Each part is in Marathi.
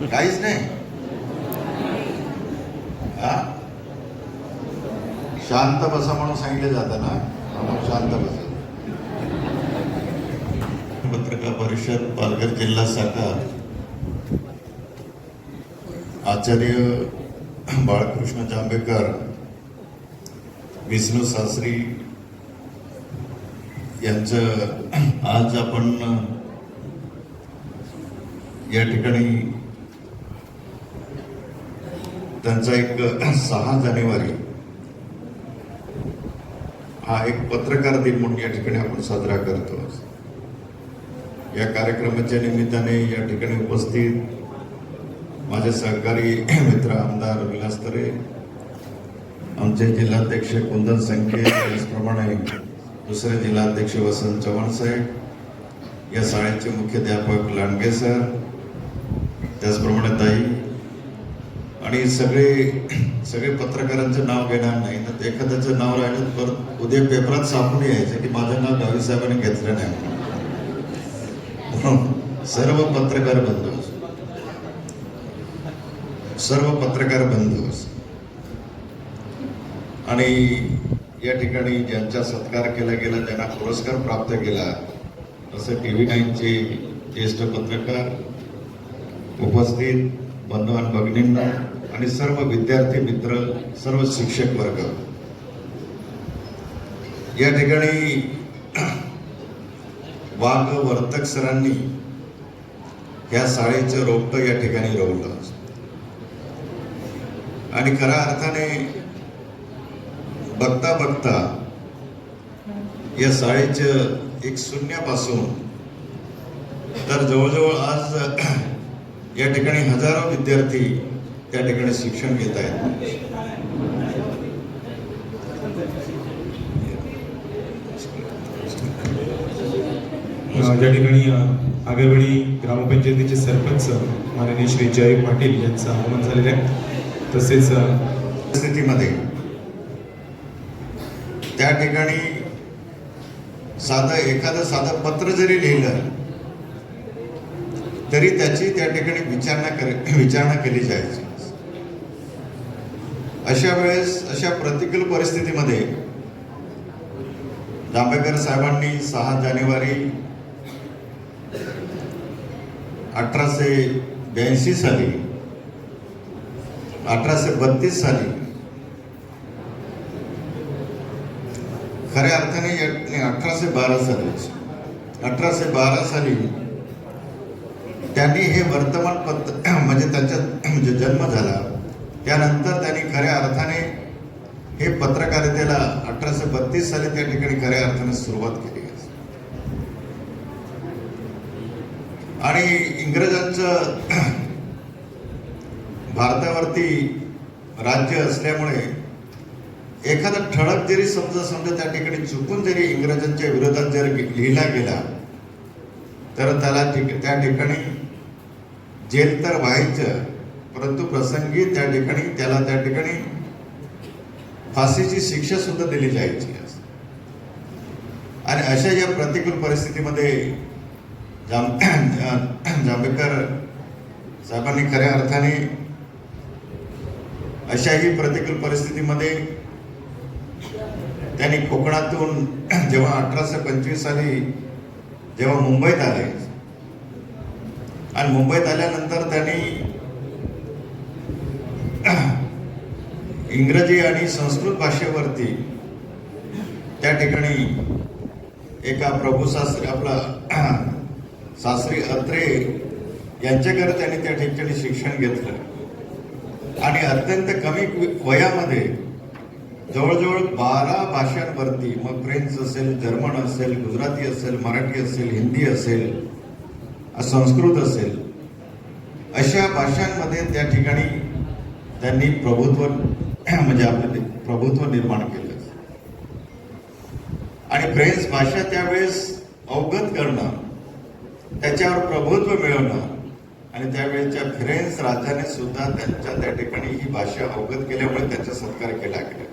काहीच नाही. हा? शांत बसा म्हणून सांगितलं जातं ना? म्हणून शांत बसा. पत्रकार परिषद पालघर जिल्हा शाखा. आचार्य बाळकृष्ण जांभेकर विष्णू सासरी यांचं आज आपण या ठिकाणी त्यांचा एक सहा जानेवारी हा एक पत्रकार दिन म्हणून या ठिकाणी आपण साजरा करतो. या कार्यक्रमाच्या निमित्ताने या ठिकाणी उपस्थित माझे सहकारी मित्र आमदार विलास तरे आमचे जिल्हाध्यक्ष कुंदन संखे त्याचप्रमाणे दुसरे जिल्हाध्यक्ष वसंत चव्हाण साहेब या शाळेचे मुख्याध्यापक लांडगे सर त्याचप्रमाणे ताई आणि सगळे सगळे पत्रकारांचं नाव घेणार नाही. तर एखाद्याचं नाव राहिलं तर उद्या पेपरात सापडून यायचं की माझं नाव गावी साहेबांनी घेतलं नाही. म्हणून सर्व पत्रकार बंधू सर्व पत्रकार बंधू आणि या ठिकाणी ज्यांचा सत्कार केला गेला त्यांना पुरस्कार प्राप्त केला असं टी व्ही नाईनचे ज्येष्ठ पत्रकार उपस्थित बंधू आणि भगिनींना आणि सर्व विद्यार्थी मित्र सर्व शिक्षक वर्ग. या ठिकाणी वाघ वर्तक सरांनी या शाळेचं रोपट या ठिकाणी रोवलं. आणि खऱ्या अर्थाने बघता बघता या शाळेचं एक शून्यापासून तर जवळजवळ आज या ठिकाणी हजारो विद्यार्थी त्या ठिकाणी शिक्षण घेत आहेत. ज्या ठिकाणी आगरवाडी ग्रामपंचायतीचे सरपंच माननीय श्री जय पाटील यांचं आगमन झालेलं आहे. तसेच अ, परिस्थितीमध्ये त्या ठिकाणी साधं एखादं साधं पत्र जरी लिहिलं तरी त्याची त्या ठिकाणी विचारणा कर विचारणा केली जायची. अशा वेळेस अशा प्रतिकूल परिस्थितीमध्ये जांभेकर साहेबांनी सहा जानेवारी अठराशे ब्याऐंशी साली अठराशे बत्तीस साली खऱ्या अर्थाने अठराशे बारा साली अठराशे बारा साली त्यांनी हे वर्तमानपत्र म्हणजे त्यांचा म्हणजे जन्म झाला. त्यानंतर त्यांनी खऱ्या अर्थाने हे पत्रकारितेला अठराशे बत्तीस साली त्या ठिकाणी खऱ्या अर्थाने सुरुवात केली आणि इंग्रजांचं भारतावरती राज्य असल्यामुळे एखादा ठळक जरी समजा समजा त्या ठिकाणी चुकून जरी इंग्रजांच्या विरोधात जर लिहिला गेला तर त्याला ठिक- त्या ठिकाणी जेल तर व्हायचं परंतु प्रसंगी त्या ठिकाणी त्याला त्या ठिकाणी फाशीची शिक्षा सुद्धा दिली जायची. आणि अशा या प्रतिकूल परिस्थितीमध्ये जांब जांभेकर साहेबांनी खऱ्या अर्थाने अशाही प्रतिकूल परिस्थितीमध्ये त्यांनी कोकणातून जेव्हा अठराशे पंचवीस साली जेव्हा मुंबईत आले आणि मुंबईत आल्यानंतर त्यांनी इंग्रजी आणि संस्कृत भाषेवरती त्या ठिकाणी एका प्रभू शास्त्री आपला शास्त्री अत्रे यांच्याकडे त्यांनी त्या ठिकाणी शिक्षण घेतलं. आणि अत्यंत कमी वयामध्ये जवळजवळ बारा भाषांवरती मग फ्रेंच असेल जर्मन असेल गुजराती असेल मराठी असेल हिंदी असेल संस्कृत असेल अशा भाषांमध्ये त्या ठिकाणी त्यांनी प्रभुत्व म्हणजे आपलं प्रभुत्व निर्माण केलं. आणि फ्रेंच भाषा त्यावेळेस अवगत करणं त्याच्यावर प्रभुत्व मिळवणं आणि त्यावेळेच्या फ्रेंच राजाने सुद्धा त्यांच्या त्या ठिकाणी ही भाषा अवगत केल्यामुळे त्यांचा सत्कार केला गेला.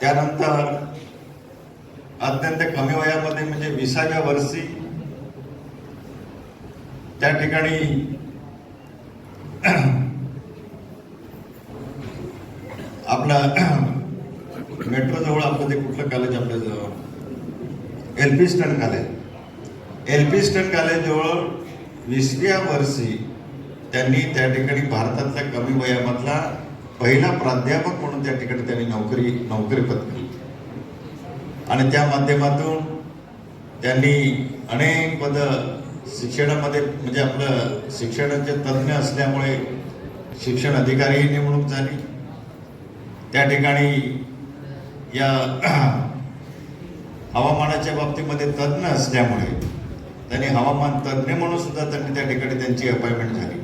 त्यानंतर अत्यंत कमी वयामध्ये म्हणजे विसाव्या वर्षी त्या ठिकाणी आपलं मेट्रोजवळ आपलं ते कुठलं कॉलेज आपलं Elphinstone college L P स्टन कॉलेजजवळ वीसव्या वर्षी त्यांनी त्या ठिकाणी भारतातल्या कमी वयामधला पहिला प्राध्यापक म्हणून त्या ठिकाणी त्यांनी नोकरी नोकरी पत्करली आणि त्या माध्यमातून त्यांनी अनेक पदं शिक्षणामध्ये म्हणजे आपलं शिक्षणाचे तज्ज्ञ असल्यामुळे शिक्षण अधिकारीही नेमणूक झाली. त्या ठिकाणी या हवामानाच्या बाबतीमध्ये तज्ज्ञ असल्यामुळे त्यांनी हवामान तज्ज्ञ म्हणून सुद्धा त्यांनी त्या ठिकाणी त्यांची अपॉइंटमेंट झाली.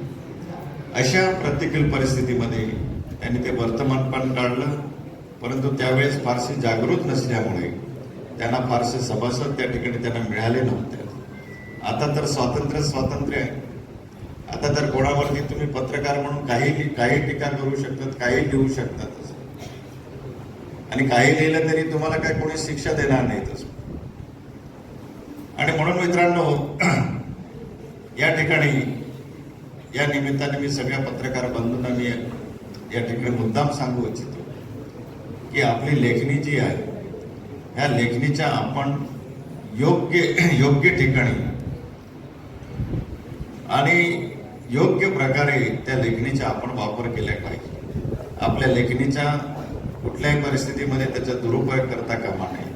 अशा प्रतिकूल परिस्थितीमध्ये त्यांनी ते वर्तमानपण काढलं परंतु त्यावेळेस फारसे जागृत नसल्यामुळे त्यांना फारसे सभासद त्या ठिकाणी त्यांना मिळाले नव्हते. आता तर स्वातंत्र्य स्वातंत्र्य आहे. आता तर कोणावरती तुम्ही पत्रकार म्हणून काही काही टीका करू शकतात काही लिहू शकतात. आणि काही लिहिलं तरी तुम्हाला काय कोणी शिक्षा देणार नाही तसं. आणि म्हणून मित्रांनो या ठिकाणी या निमित्ताने मी सगळ्या पत्रकार बंधूंना मी या ठिकाणी मुद्दाम सांगू इच्छितो की आपली लेखणी जी आहे ह्या लेखणीच्या आपण योग्य योग्य ठिकाणी आणि योग्य प्रकारे त्या लेखणीचा आपण वापर केला पाहिजे. आपल्या लेखणीच्या कुठल्याही परिस्थितीमध्ये त्याचा दुरुपयोग करता कामा नये.